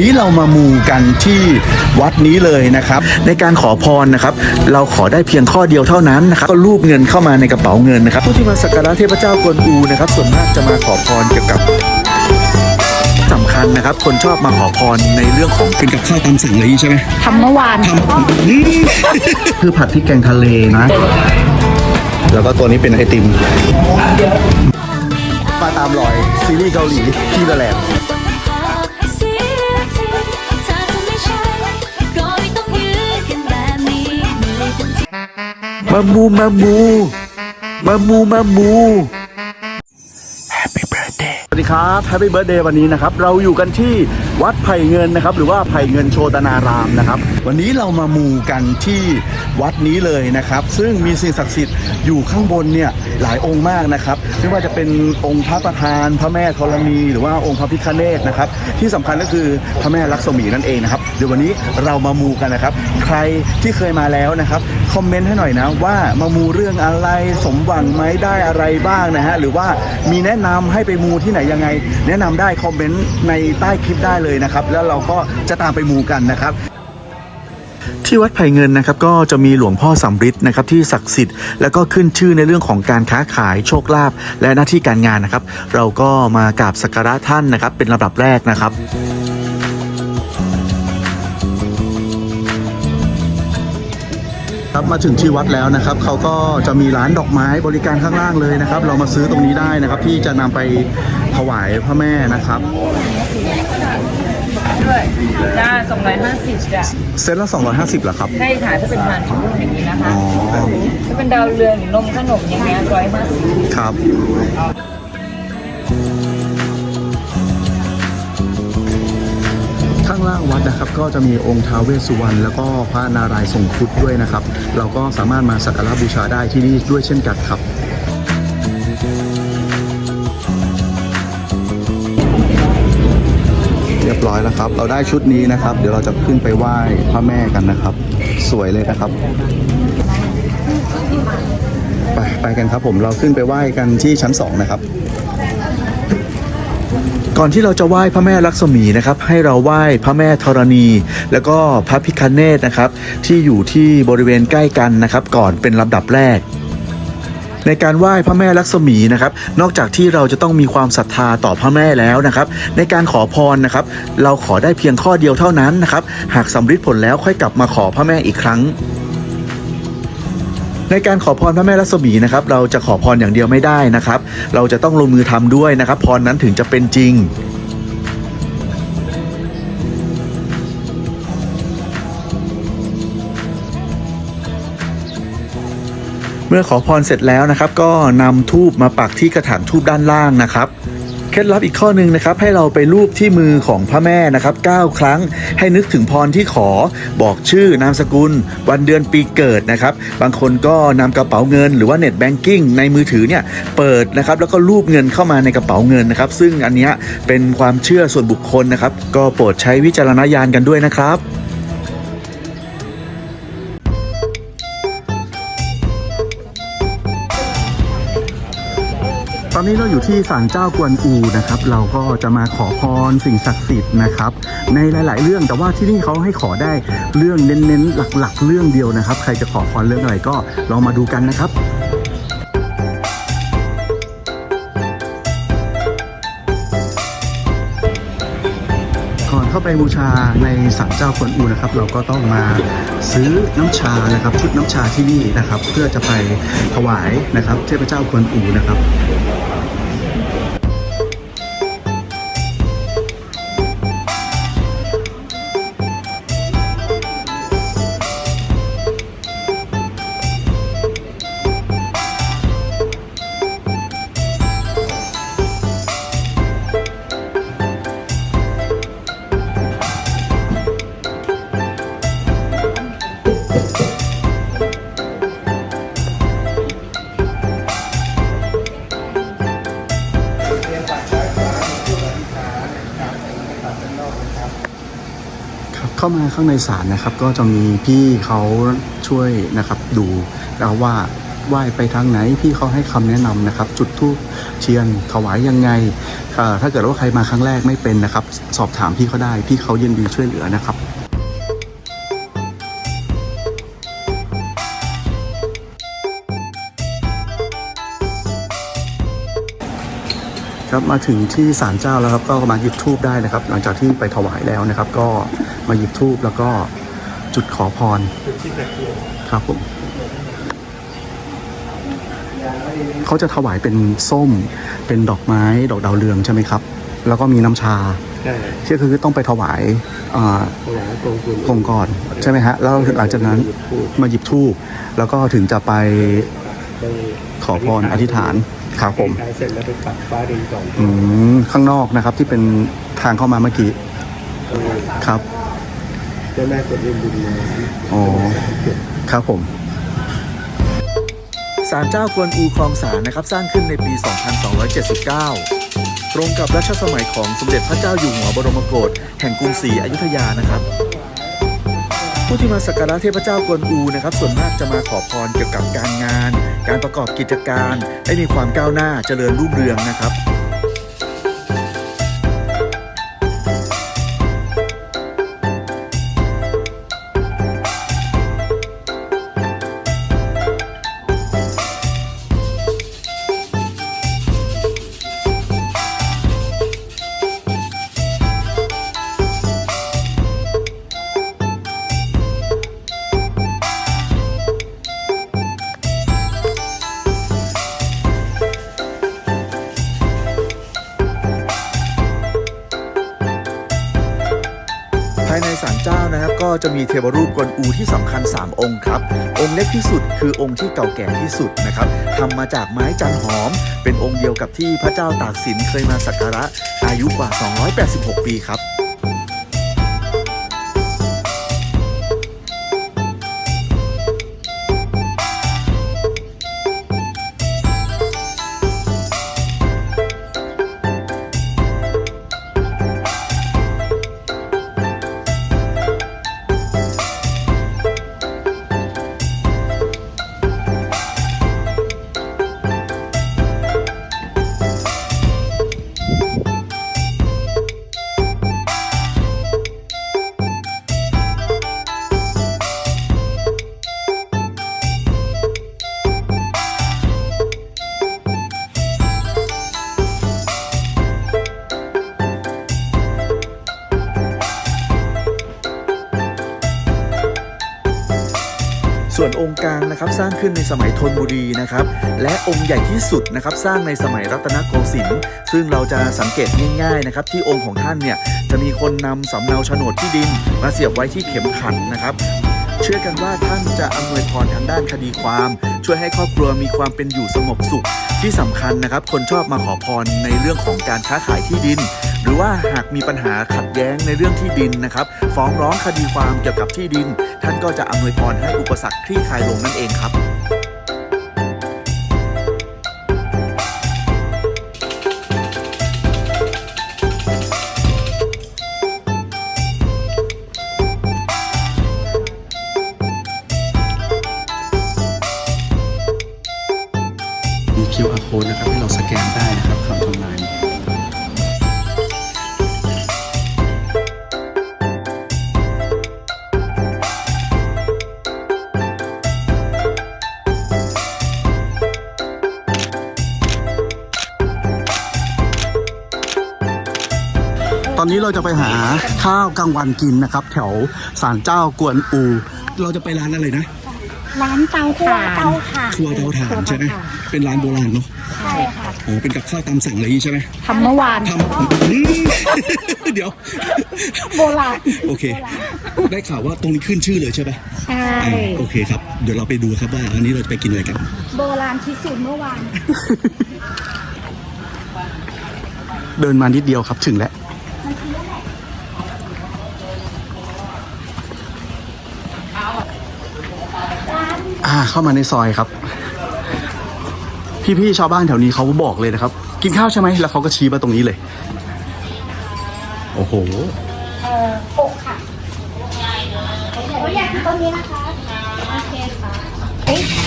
นี้เรามามูกันที่วัดนี้เลยนะครับ ในการขอพรนะครับ เราขอได้เพียงข้อเดียวเท่านั้นนะครับก็รูปเงินเข้ามาในกระเป๋าเงินนะครับผู้ที่มาสักการะเทพเจ้ากวนอูนะครับส่วนมากจะมาขอพรเกี่ยวกับสำคัญนะครับ คนชอบมาขอพรในเรื่องของเป็นกับข้าวตามสั่งเลยใช่ไหมทำเมื่อวานคือผัดพริกแกงทะเลนะ แล้วก็ตัวนี้เป็นไอติมมาตามรอยซีรีส์เกาหลีที่ละแลนด์ มามูมามูมามูมามูสวัสดีครับแฮปปี้เบิร์ดเดย์วันนี้นะครับ เราอยู่กันที่ วัดไผ่เงินนะครับ หรือว่าไผ่เงินโชตนารามนะครับ วันนี้เรามามูกันที่วัดนี้เลยนะครับ ซึ่งมีสิ่งศักดิ์สิทธิ์อยู่ข้างบนเนี่ยหลายองค์มากนะครับ ไม่ว่าจะเป็นองค์พระประธาน พระแม่ธรณีหรือว่าองค์พระพิฆเนศนะครับ ที่สำคัญก็คือพระแม่ลักษมีนั่นเองนะครับเดี๋ยววันนี้เรามามูกันนะครับ ใครที่เคยมาแล้วนะครับคอมเมนต์ให้หน่อยนะว่ามามูเรื่องอะไรสมหวังไหมได้อะไรบ้างนะฮะหรือว่ามีแนะนำให้ไปมูที่ไหนยังไง แนะนำได้คอมเมนต์ในใต้คลิปได้เลยนะครับ แล้วเราก็จะตามไปมูกันนะครับที่วัดไผ่เงินนะครับก็จะมีหลวงพ่อสำริดนะครับที่ศักดิ์สิทธิ์แล้วก็ขึ้นชื่อในเรื่องของการค้าขายโชคลาภและหน้าที่การงานนะครับ เราก็มากราบสักการะท่านนะครับ เป็นลำดับแรกนะครับครับมาถึงที่วัดแล้วนะครับเขาก็จะมีร้านดอกไม้บริการข้างล่างเลยนะครับ เรามาซื้อตรงนี้ได้นะครับ ที่จะนำไปถวายพระแม่นะครับ ด้วยจ้าสองร้อยห้าสิบจ้ะเซตละ250เหรอครับ ใช่ค่ะถ้าเป็นทานของอย่างนี้นะคะอ๋อ ถ้าเป็นดาวเรืองหรือนมขนมอย่างเงี้ยร้อยห้าสิบครับ ข้างล่างวัดนะครับก็จะมีองค์ท้าวเวสสุวรรณแล้วก็พระนารายณ์ทรงครุฑด้วยนะครับ เราก็สามารถมาสักการะบูชาได้ที่นี่ด้วยเช่นกันครับ อยแล้วครับ เราได้ชุดนี้นะครับ เดี๋ยวเราจะขึ้นไปไหว้พระแม่กันนะครับ สวยเลยนะครับ ไปไปกันครับผมเราขึ้นไปไหว้กันที่ชั้นสองนะครับก่อนที่เราจะไหว้พระแม่ลักษมีนะครับ ให้เราไหว้พระแม่ธรณี แล้วก็พระพิคเนตนะครับ ที่อยู่ที่บริเวณใกล้กันนะครับ ก่อนเป็นลำดับแรก ในการไหว้พระแม่ลักษมีนะครับ นอกจากที่เราจะต้องมีความศรัทธาต่อพระแม่แล้วนะครับ ในการขอพรนะครับ เราขอได้เพียงข้อเดียวเท่านั้นนะครับ หากสำเร็จผลแล้วค่อยกลับมาขอพระแม่อีกครั้งในการขอพรพระแม่ลักษมีนะครับ เราจะขอพรอย่างเดียวไม่ได้นะครับ เราจะต้องลงมือทำด้วยนะครับ พรนั้นถึงจะเป็นจริง เมื่อขอพรเสร็จแล้วนะครับ ก็นำทูบมาปักที่กระถางทูบด้านล่างนะครับเคล็ดลับอีกข้อหนึ่งนะครับ ให้เราไปรูปที่มือของพระแม่นะครับ 9 ครั้งให้นึกถึงพรที่ขอบอกชื่อนามสกุล วันเดือนปีเกิดนะครับ บางคนก็นำกระเป๋าเงิน หรือว่าเน็ตแบงกิ้งในมือถือเนี่ยเปิดนะครับ แล้วก็รูปเงินเข้ามาในกระเป๋าเงินนะครับ ซึ่งอันนี้เป็นความเชื่อส่วนบุคคลนะครับ ก็โปรดใช้วิจารณญาณกันด้วยนะครับ นี้เราอยู่ที่ศาลเจ้ากวนอูนะครับ เราก็จะมาขอพรสิ่งศักดิ์สิทธิ์นะครับ ในหลาย ๆ เรื่องแต่ว่าที่นี่เขาให้ขอได้เรื่องเน้น ๆ หลัก ๆ เรื่องเดียวนะครับ ใครจะขอพรเรื่องอะไรก็ลองมาดูกันนะครับก่อนเข้าไปบูชาในศาลเจ้ากวนอูนะครับ เราก็ต้องมาซื้อน้ำชานะครับชุดน้ำชาที่นี่นะครับ เพื่อจะไปถวายนะครับ เทพเจ้ากวนอูนะครับ เข้ามาข้างในศาลนะครับ ก็จะมีพี่เขาช่วยนะครับดูแล้วว่าไหว้ไปทางไหนพี่เขาให้คำแนะนำนะครับ จุดทูบเทียนถวายยังไงเอ่อถ้าเกิดว่าใครมาครั้งแรกไม่เป็นนะครับ สอบถามพี่เขาได้ พี่เขายินดีช่วยเหลือนะครับ ครับมาถึงที่ศาลเจ้าแล้วครับก็มาหยิบทูบได้นะครับ หลังจากที่ไปถวายแล้วนะครับ ก็มาหยิบทูบแล้วก็จุดขอพรครับผมเขาจะถวายเป็นส้มเป็นดอกไม้ดอกดาวเรืองใช่ไหมครับ แล้วก็มีน้ำชาใช่ที่คือต้องไปถวายอ่าถวายกองทุนคงก่อนใช่ไหมฮะแล้วหลังจากนั้นมาหยิบทูบแล้วก็ถึงจะไป ไปขอพรอธิษฐานครับผมขายเสร็จแล้วไปปักฟ้าดินก่อนอืมข้างนอกนะครับที่เป็นทางเข้ามาเมื่อกี้ครับเจ้าแม่กดยินบุญมาอ๋อครับผมศาลเจ้ากวนอูคลองสารนะครับ สร้างขึ้นในปี 2279 ตรงกับรัชสมัยของสมเด็จพระเจ้าอยู่หัวบรมโกศแห่งกรุงศรีอยุธยานะครับ ผู้ที่มาสักการะเทพเจ้ากวนอูนะครับส่วนมากจะมาขอพรเกี่ยวกับการงาน การประกอบกิจการ ให้มีความก้าวหน้าเจริญรุ่งเรืองนะครับ ก็จะมีเทวรูปกวนอูที่สำคัญ 3 องค์ครับ องค์เล็กที่สุดคือองค์ที่เก่าแก่ที่สุดนะครับทำมาจากไม้จันหอม เป็นองค์เดียวกับที่พระเจ้าตากสินเคยมาสักการะอายุกว่า 286 ปีครับ กลางนะครับสร้างขึ้นในสมัยธนบุรีนะครับและองค์ใหญ่ที่สุดนะครับสร้างในสมัยรัตนโกสินทร์ซึ่งเราจะสังเกตง่ายๆนะครับที่องค์ของท่านเนี่ยจะมีคนนำสำเนาโฉนดที่ดิน มาเสียบไว้ที่เข็มขัดนะครับเชื่อกันว่าท่านจะอำนวยพรทางด้านคดีความ ช่วยให้ครอบครัวมีความเป็นอยู่สงบสุข ที่สำคัญนะครับ คนชอบมาขอพรในเรื่องของการค้าขายที่ดิน รือว่าหากมีปัญหาขัดแย้งในเรื่องที่ดินนะครับ ฟ้องร้องคดีความเกี่ยวกับที่ดิน ท่านก็จะอำนวยพรให้อุปสรรคคลี่คลายลงนั่นเองครับ ตอนนี้เราจะไปหาข้าวกลางวันกินนะครับ แถวศาลเจ้ากวนอู เราจะไปร้านอะไรนะ ร้านเตาถ่านเตาถ่านครัวเตาถ่านใช่ไหมเป็นร้านโบราณเนาะใช่ค่ะโอ้เป็นกับข้าวตามสั่งอะไรอย่างนี้ใช่ไหมทำเมื่อวานทำอืมเดี๋ยว โบราณโอเค ได้ข่าวว่าตรงนี้ขึ้นชื่อเลยใช่ไหมใช่อ่าโอเคครับ เดี๋ยวเราไปดูครับว่าอันนี้เราจะไปกินอะไรกัน โบราณที่สุดเมื่อวานเดินมานิดเดียวครับถึงแล้วาเข้ามาในซอยครับ พี่ๆชาวบ้านแถวนี้เขาบอกเลยนะครับ กินข้าวใช่ไหมแล้วเขาก็ชี้มาตรงนี้เลย โอ้โหเอ่อโปะค่ะโอ้ยอยากกินต้นนี้นะคะโอเคค่ะ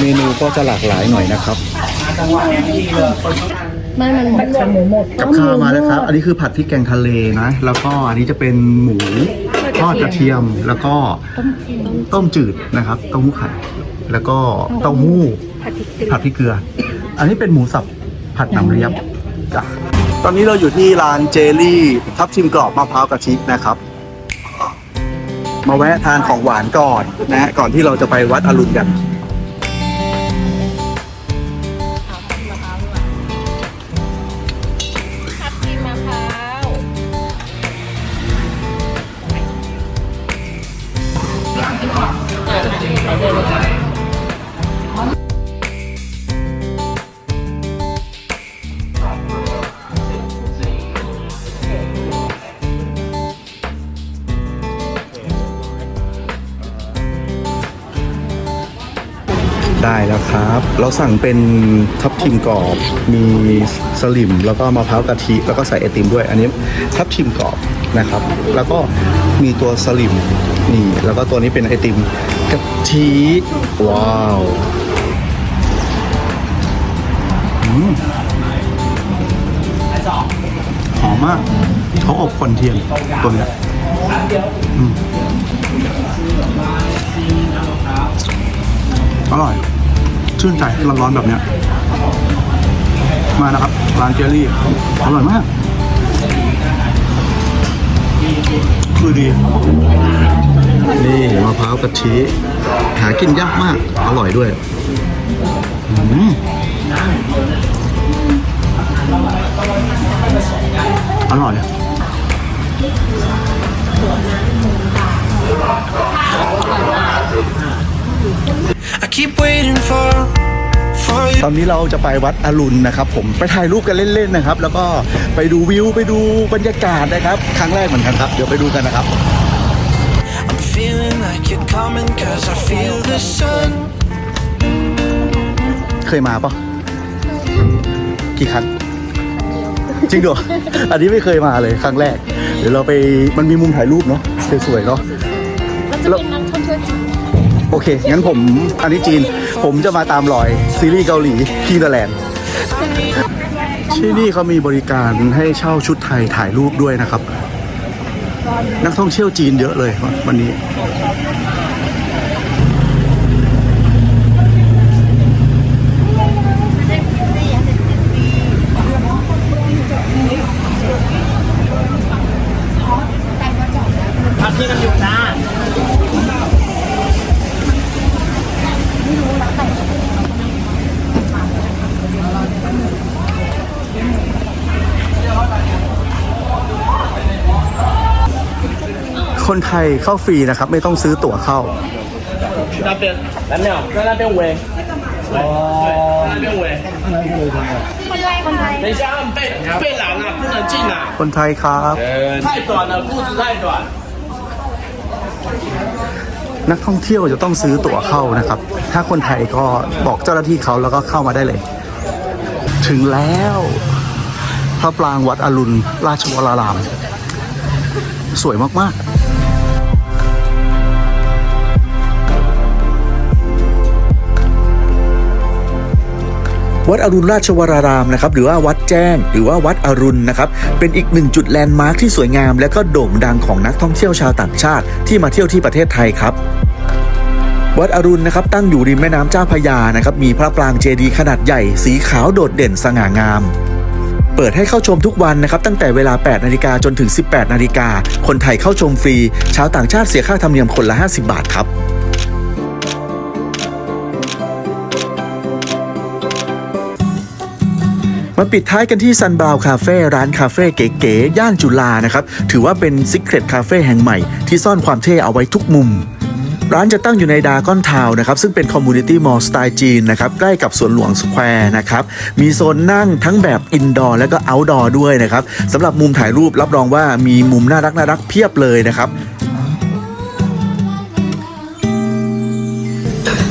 เมนูก็จะหลากหลายหน่อยนะครับเมันมันหมดค่ะหมูหมดกับข้าวมาแล้วครับ อันนี้คือผัดพริกแกงทะเลนะ แล้วก็อันนี้จะเป็นหมูทอดกระเทียม แล้วก็ต้มจืดนะครับเต้าหู้ไข่ แล้วก็เต้าหู้ผัดพริกเกลือ อันนี้เป็นหมูสับผัดน้ำเลียบจ้ะตอนนี้เราอยู่ที่ร้านเจลี่ทับทิมกรอบมะพร้าวกะทินะครับ มาแวะทานของหวานก่อนนะฮะก่อนที่เราจะไปวัดอรุณกัน ได้แล้วครับ เราสั่งเป็นทับทิมกรอบ มีสลิม แล้วก็มะพร้าวกะทิ แล้วก็ใส่ไอติมด้วย อันนี้ทับทิมกรอบนะครับ แล้วก็มีตัวสลิมนี่ แล้วก็ตัวนี้เป็นไอติมกะทิ ว้าวหอมมากเขาอบควันเทียนตัวนี้อร่อย ชื่นใจร้อนๆแบบเนี้ย มานะครับ ร้านเจลลี่ อร่อยมาก คือดี นี่มะพร้าวกะทิหากินยากมาก อร่อยด้วยอืมอร่อย ตอนนี้เราจะไปวัดอรุณนะครับ ผมไปถ่ายรูปกันเล่นๆนะครับ แล้วก็ไปดูวิวไปดูบรรยากาศนะครับ ครั้งแรกเหมือนกันครับ เดี๋ยวไปดูกันนะครับ I'm feeling like you're coming cause I feel the sun. เคยมาปะกี่ครั้งจริงเหรอ อันนี้ไม่เคยมาเลยครั้งแรก เดี๋ยวเราไปมันมีมุมถ่ายรูปเนาะสวยๆเนาะแล้ว โอเค งั้นผมอันนี้จีน ผมจะมาตามรอย ซีรีส์เกาหลีคีเดแลนด์ที่นี่เขามีบริการให้เช่าชุดไทยถ่ายรูปด้วยนะครับ นักท่องเที่ยวจีนเยอะเลยวันนี้ คนไทยเข้าฟรีนะครับ ไม่ต้องซื้อตั๋วเข้า 那边蓝鸟在那边围。哦，那边围。等一下，他们被被拦了，不能进啊！ คนไทยครับ 太短了，裤子太短。 นักท่องเที่ยวจะต้องซื้อตั๋วเข้านะครับ ถ้าคนไทยก็บอกเจ้าหน้าที่เขาแล้วก็เข้ามาได้เลย ถึงแล้วพระปรางวัดอรุณราชวราราม สวยมาก วัดอรุณราชวรารามนะครับหรือว่าวัดแจ้ง หรือว่าวัดอรุณนะครับเป็นอีกหนึ่งจุดแลนด์มาร์คที่สวยงาม และก็โด่งดังของนักท่องเที่ยวชาวต่างชาติ ที่มาเที่ยวที่ประเทศไทยครับวัดอรุณนะครับตั้งอยู่ริมแม่น้ำเจ้าพยานะครับมีพระปรางเจดีย์ขนาดใหญ่สีขาวโดดเด่นสง่างาม เปิดให้เข้าชมทุกวันนะครับตั้งแต่เวลา 8 นาฬิกาจนถึง 18 นาฬิกาคนไทยเข้าชมฟรี ชาวต่างชาติเสียค่าธรรมเนียมคนละ 50 บาทครับ มาปิดท้ายกันที่ซันบราวคาเฟ่ร้านคาเฟ่เก๋ๆย่านจุฬานะครับ ถือว่าเป็นซิกเ e ตคาเฟ่แห่งใหม่ที่ซ่อนความเท่เอาไว้ทุกมุม ร้านจะตั้งอยู่ในดากอนทาวนะครับ ซึ่งเป็นคอมมูนิตี้มอลล์สไตล์จีนนะครับ ใกล้กับสวนหลวงสแควร์นะครับ มีโซนนั่งทั้งแบบอินดอร์และก็เอาท์ดอร์ด้วยนะครับสำหรับมุมถ่ายรูปรับรองว่ามีมุมน่ารักน่ารักเพียบเลยนะครับ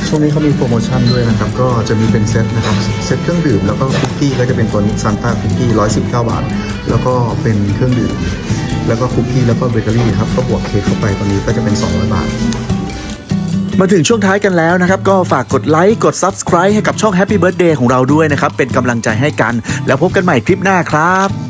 ช่วงนี้เขามีโปรโมชั่นด้วยนะครับ ก็จะมีเป็นเซตนะครับ เซตเครื่องดื่มแล้วก็คุกกี้ก็จะเป็นตัวนี้ซันต้าคุกกี้119บาท แล้วก็เป็นเครื่องดื่ม แล้วก็คุกกี้แล้วก็เบเกอรี่ครับ ก็บวกเค้กเข้าไปตอนนี้ก็จะเป็น 200 บาท มาถึงช่วงท้ายกันแล้วนะครับ ก็ฝากกดไลค์ กด Subscribe ให้กับช่อง Happy Birthday ของเราด้วยนะครับ เป็นกำลังใจให้กัน แล้วพบกันใหม่คลิปหน้าครับ